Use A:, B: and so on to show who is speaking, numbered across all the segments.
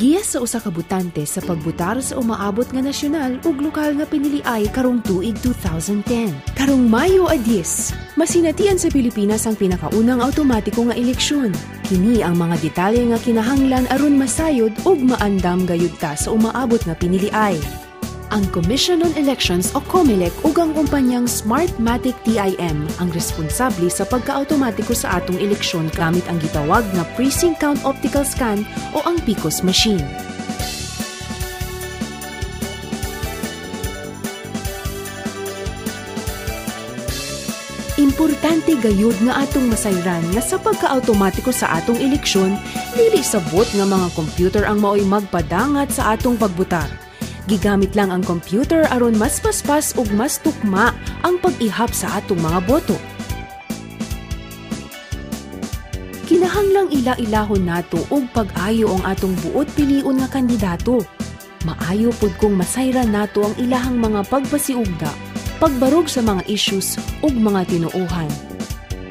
A: Giya sa usa ka butante sa pagbutar sa umaabot nga nasyonal ug lokal nga piniliay karong tuig 2010. Karong Mayo a 10, masinatian sa Pilipinas ang pinakaunang automatiko nga eleksyon. Kini ang mga detalye nga kinahanglan aron masayod ug maandam gayud ta sa umaabot nga piniliay ang Commission on Elections o COMELEC ug ang kumpanyang Smartmatic TIM ang responsable sa pagka-automatiko sa atong eleksyon gamit ang gitawag nga Precinct Count Optical Scan o ang PICOS machine. Importante gayud nga atong masayran nga sa pagka-automatiko sa atong eleksyon, dili sabot nga mga computer ang maoy magpadangat sa atong pagbutar Gigamit lang ang computer aron mas paspas ug mas tukma ang pag-ihap sa atong mga boto. Kinahanglang ila-ilahon nato og pag-ayo ang atong buot piliun nga kandidato. Maayo pud kung masayran nato ang ilahang mga pagpasiugda, pagbarog sa mga issues ug mga tinuohan.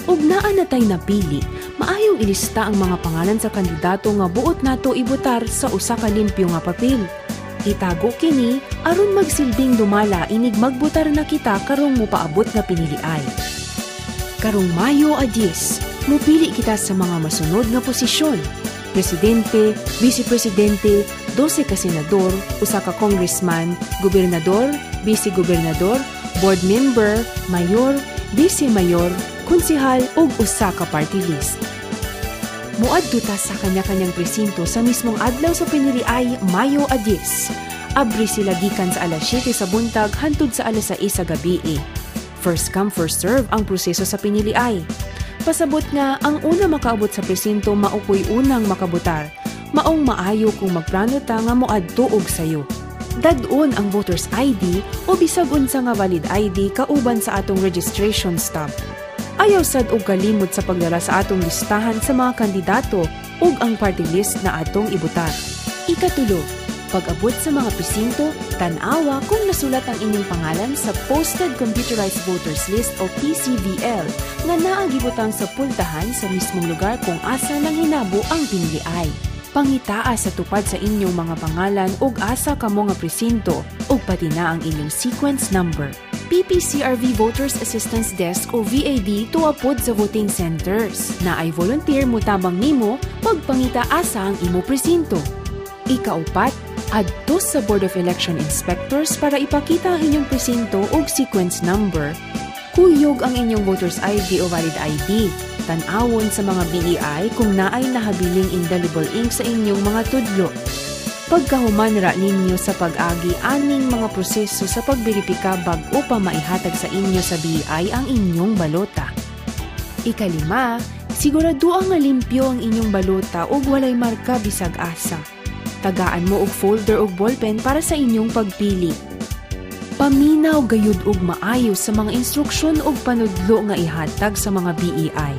A: Ug naa natay napili, maayong ilista ang mga pangalan sa kandidato nga buot nato ibutar sa usa ka limpyo nga papel Itago kini aron magsilbing dumala inig magbutar na kita karong mupaabot nga piniliay. Karong Mayo a 10, mupili kita sa mga masunod nga posisyon. Presidente, Vice-Presidente, 12 ka senador, usa ka congressman, gobernador, vice-gobernador, board member, mayor, vice-mayor, konsihal ug usa ka party list. Muadto ta sa kanya-kanyang presinto sa mismong adlaw sa piniliay Mayo a 10. Abri sila gikan sa alas 7 sa buntag hantud sa alas 6 sa gabi. First come first serve ang proseso sa piniliay. Pasabot nga ang una makaabot sa presinto maukoy unang makabutar. Maong maayo kung magplano ta nga moadto og sayo. Dadon ang voter's ID o bisag unsa nga valid ID kauban sa atong registration stub. Ayaw sad og kalimot sa pagdala sa atong listahan sa mga kandidato ug ang party list na atong ibutar. Ikatulo, pag-abot sa mga presinto, tan-awa kung nasulat ang inyong pangalan sa Posted Computerized Voters List o PCVL nga naagibutang sa pultahan sa mismong lugar kung asa nang hinabo ang piniliay. Pangitaa sa tupad sa inyong mga pangalan ug asa kamo nga presinto ug pati na ang inyong sequence number. PPCRV Voters Assistance Desk o VAD tuapod sa voting centers na ay volunteer mo tabang nimo pagpangita asa ang imo presinto. Ikaupat, adto sa Board of Election Inspectors para ipakita ang inyong presinto o sequence number. Kuyog ang inyong voter's ID o valid ID. Tanawon sa mga BEI kung naay nahabiling indelible ink sa inyong mga tudlo pagkahuman ra ninyo sa pag-agi aning mga proseso sa pagberipika bag-o pa maihatag sa inyo sa BI ang inyong balota. Ikalima, sigurado nga limpyo ang inyong balota ug walay marka bisag asa. Tagaan mo og folder og ballpen para sa inyong pagpili. Paminaw gayud og maayo sa mga instruksyon ug panudlo nga ihatag sa mga BEI.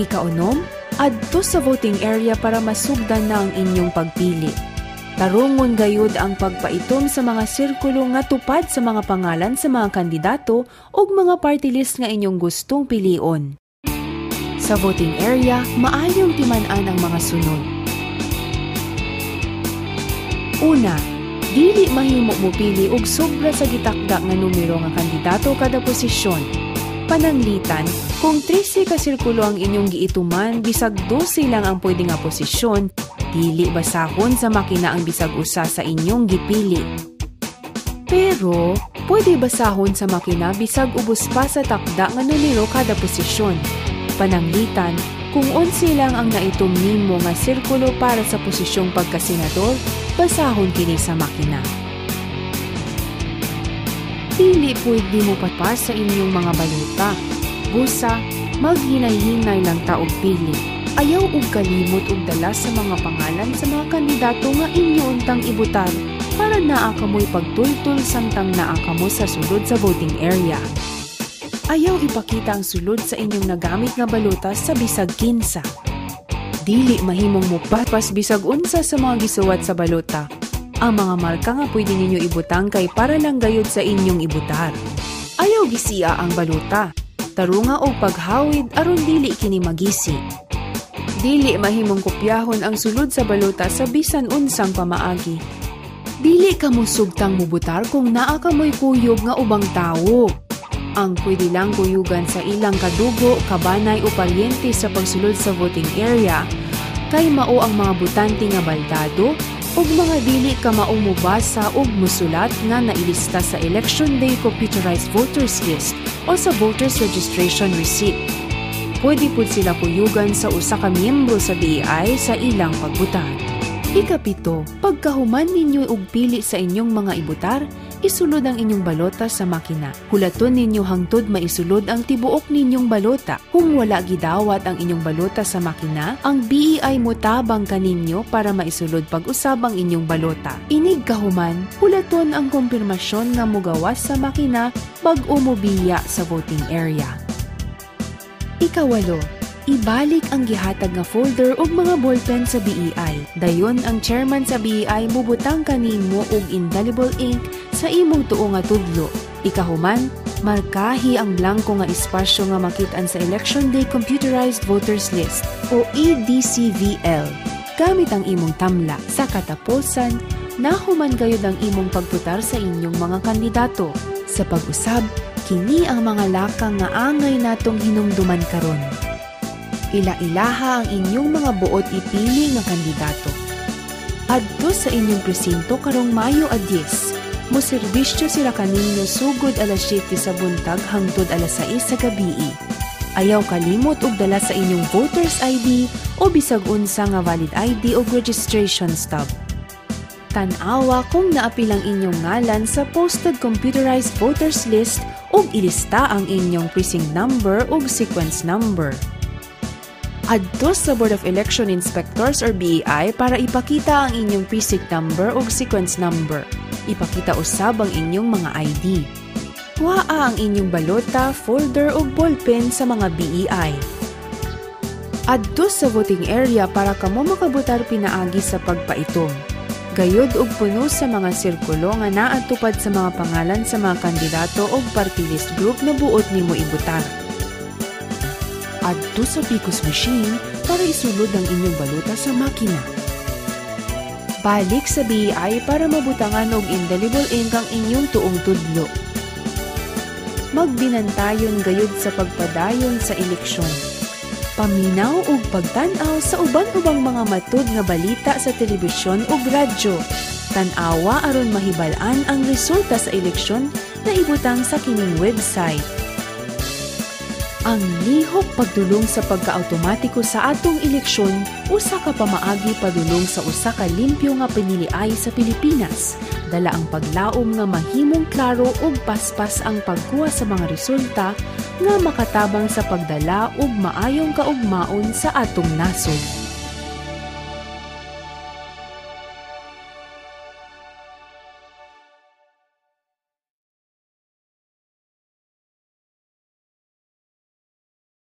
A: Ikaunom, adto sa voting area para masugdan na ang inyong pagpili Tarungon gayud ang pagpaitom sa mga sirkulo nga tupad sa mga pangalan sa mga kandidato ug mga party list nga inyong gustong pilion. Sa voting area, maayong timan-an ang mga sunod. Una, dili mahimo mo pili og sobra sa gitakda nga numero nga kandidato kada posisyon. Pananglitan, kung 13 ka sirkulo ang inyong giituman, bisag 12 lang ang pwede nga posisyon, Dili basahon sa makina ang bisag usa sa inyong gipili. Pero, pwede basahon sa makina bisag ubos pa sa takda nga numero kada posisyon. Pananglitan, kung 11 lang ang naitom nimo nga sirkulo para sa posisyong pagkasenador, basahon kini sa makina. Dili pwede mo patpas sa inyong mga baluta. Busa, maghinay-hinay lang taog pili Ayaw ug kalimot ug dala sa mga pangalan sa mga kandidato nga inyo untang ibutan para naa kamoy pagtultol samtang naa kamo sa sulod sa voting area. Ayaw ipakita ang sulod sa inyong nagamit nga balota sa bisag kinsa. Dili mahimong mupapas bisag unsa sa mga gisuwat sa balota. Ang mga marka nga pwede ninyo ibutang kay para lang gayud sa inyong ibutar. Ayaw gisiya ang balota. Tarunga og paghawid aron dili kini magisi dili mahimong kopyahon ang sulod sa balota sa bisan unsang pamaagi. Dili ka musugtang mubutar kung naa ka mo'y kuyog nga ubang tawo. Ang pwede lang kuyugan sa ilang kadugo, kabanay o paryente sa pagsulod sa voting area kay mao ang mga butante nga baldado ug mga dili ka maong mubasa ug musulat nga nailista sa Election Day Computerized Voters List o sa Voters Registration Receipt. Pwede pud sila kuyugan sa usa ka miyembro sa BI sa ilang pagbutar. Ikapito, pagkahuman ninyo og pili sa inyong mga ibutar, isulod ang inyong balota sa makina. Hulaton ninyo hangtod maisulod ang tibuok ninyong balota. Kung wala gidawat ang inyong balota sa makina, ang BEI mo tabang kaninyo para maisulod pag-usab ang inyong balota. Inig kahuman, hulaton ang kumpirmasyon nga mugawas sa makina bag umubiya sa voting area. Ikawalo, ibalik ang gihatag nga folder ug mga ballpen sa BEI. Dayon ang chairman sa BEI mubutang kanimo og indelible ink sa imong tuo nga tudlo. Ikahuman, markahi ang blanko nga espasyo nga makitaan sa Election Day Computerized Voters List o EDCVL. Gamit ang imong tamla sa katapusan, nahuman gayud ang imong pagputar sa inyong mga kandidato. Sa pag-usab, kini ang mga lakang nga angay natong hinumduman karon. Ila-ilaha ang inyong mga buot ipili nga kandidato. Adto sa inyong presinto karong Mayo a 10, Moserbisyo sila kaninyo sugod alas 7 sa buntag hangtod alas 6 sa gabi. Ayaw kalimot og dala sa inyong voter's ID o bisag unsa nga valid ID o registration stub. Tanawa kung naapilang inyong ngalan sa posted computerized voters list ug ilista ang inyong precinct number ug sequence number. Adto sa Board of Election Inspectors or BEI para ipakita ang inyong precinct number ug sequence number. Ipakita usab ang inyong mga ID. Kuhaa ang inyong balota, folder ug ballpen sa mga BEI. Adto sa voting area para kamo makabutar pinaagi sa pagpaitom. Gayod og puno sa mga sirkulo nga naatupad sa mga pangalan sa mga kandidato ug party list group na buot nimo ibutar adto sa Picos machine para isulod ang inyong baluta sa makina. Balik sa BI para mabutangan og indelible ink ang inyong tuong tudlo. Magbinantayon gayud sa pagpadayon sa eleksyon. Paminaw ug pagtan-aw sa uban-ubang mga matud nga balita sa telebisyon ug radyo. Tan-awa aron mahibalan ang resulta sa eleksyon na ibutang sa kining website ang lihok pagdulong sa pagka-automatiko sa atong eleksyon usa ka pamaagi padulong sa usa ka limpyo nga piniliay sa Pilipinas. Dala ang paglaom nga mahimong klaro ug paspas ang pagkuha sa mga resulta nga makatabang sa pagdala ug maayong kaugmaon sa atong nasod